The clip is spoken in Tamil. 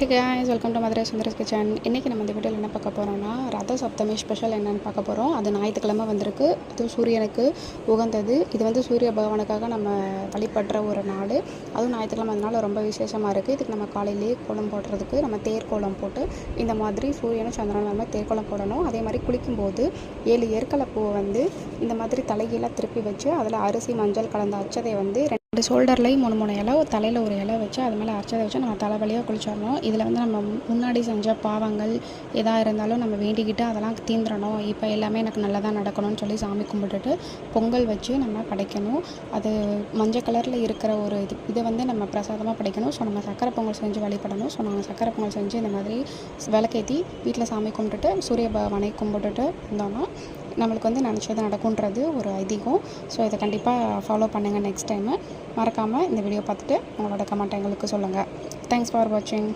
Hey welcome to Madurai Sundaras kitchen இன்றைக்கி நம்ம இந்த வீடியோவில் என்ன பார்க்க போகிறோம்னா ரத சப்தமி ஸ்பெஷல் என்னென்னு பார்க்க போகிறோம் அது ஞாயிற்றுக்கிழமை வந்திருக்கு. அது சூரியனுக்கு உகந்தது. இது வந்து சூரிய பகவானுக்காக நம்ம வழிபடுற ஒரு நாள் அதுவும் ஞாயிற்றுக்கிழமை அதனால ரொம்ப விசேஷமாக இருக்குது இதுக்கு நம்ம காலையிலேயே கோலம் போடுறதுக்கு நம்ம தேர் கோலம் போட்டு இந்த மாதிரி சூரியனும் சந்திரனும் நம்ம தேர் கோலம் போடணும். அதே மாதிரி குளிக்கும்போது ஏழு ஏற்களை பூவை வந்து இந்த மாதிரி தலைகீழாக திருப்பி வச்சு அதில் அரிசி மஞ்சள் கலந்த அச்சதை வந்து ரெண்டு ஷோல்டர்லேயும் மூணு மூணு இலை தலையில் ஒரு இலை வச்சு அது மேலே அரைச்சதை வச்சு நம்ம தலைவலியாக குளிச்சிடணும். இதில் வந்து நம்ம முன்னாடி செஞ்ச பாவங்கள் எதாக இருந்தாலும் நம்ம வேண்டிக்கிட்டு அதெல்லாம் தீந்துடணும் இப்போ எல்லாமே எனக்கு நல்லதாக நடக்கணும்னு சொல்லி சாமி கும்பிட்டுட்டு பொங்கல் வச்சு நம்ம படைக்கணும். அது மஞ்சள் கலரில் இருக்கிற ஒரு இது இதை வந்து நம்ம பிரசாதமாக படைக்கணும். ஸோ நம்ம சக்கரை பொங்கல் செஞ்சு வழிபடணும். ஸோ நாங்கள் சக்கரை பொங்கல் செஞ்சு இந்த மாதிரி விளக்கேற்றி வீட்டில் சாமி கும்பிட்டுட்டு சூரிய பகவானை கும்பிட்டுட்டு இருந்தோம்னா நம்மளுக்கு வந்து நினச்சது நடக்குன்றது ஒரு ஐதீகம். ஸோ இதை கண்டிப்பாக ஃபாலோ பண்ணுங்கள் நெக்ஸ்ட் டைமு மறக்காமல் இந்த வீடியோ பார்த்துட்டு உங்களோட கமெண்ட் எங்களுக்கு சொல்லுங்கள் தேங்க்ஸ் ஃபார் வாட்சிங்